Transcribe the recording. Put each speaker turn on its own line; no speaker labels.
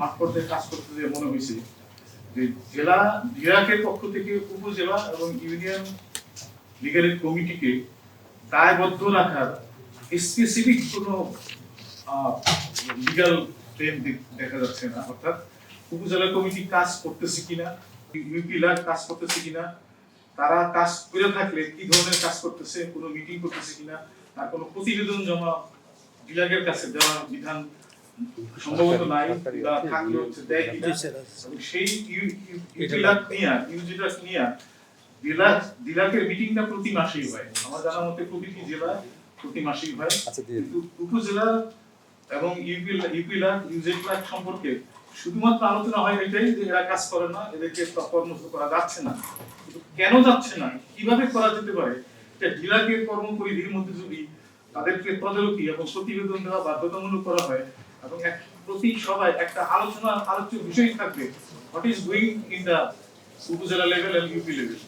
মাঠ কাজ করতে যে মনে হয়েছে, যে জেলা পক্ষ থেকে উপজেলা এবং ইউনিয়ন কমিটিকে দায়বদ্ধ রাখার স্পেসিফিক কোনো লিগাল দেখা যাচ্ছে না। অর্থাৎ উপজেলা কমিটি কাজ করতেছে কিনা ইউপি ল্যাব কাজ করতেছে কিনা, তারা কাজ করে থাকলে কি ধরনের কাজ করতেছে, কোনো মিটিং করতেছে কিনা, তার কোনো প্রতিবেদন জমা বিভাগের কাছে দেওয়ার বিধান সম্ভবত নাই বা থাকলে দেয় কিনা সেই নিয়ে নিয়ে মিটিংটা প্রতি মাসেই হয়। আমার জানা মতে প্রতিটি জেলা প্রতি মাসেই হয়।
আচ্ছা
কিন্তু উপজেলা এবং ইউপি ইউপিলাক সম্পর্কে শুধুমাত্র আলোচনা হয় এটাই যে এরা কাজ করে না এদেরকে কর্মরত করা যাচ্ছে না। কেন যাচ্ছে না? কীভাবে করা যেতে পারে? এটা ডিলাকের কর্মপরিধির মধ্যে যদি তাদেরকে তদারকি এবং প্রতিবেদন দেওয়া বাধ্যতামূলক করা হয় এবং প্রতি সবাই একটা আলোচনা, আলোচ্য বিষয় থাকবে। What is doing in the upazila level and UP level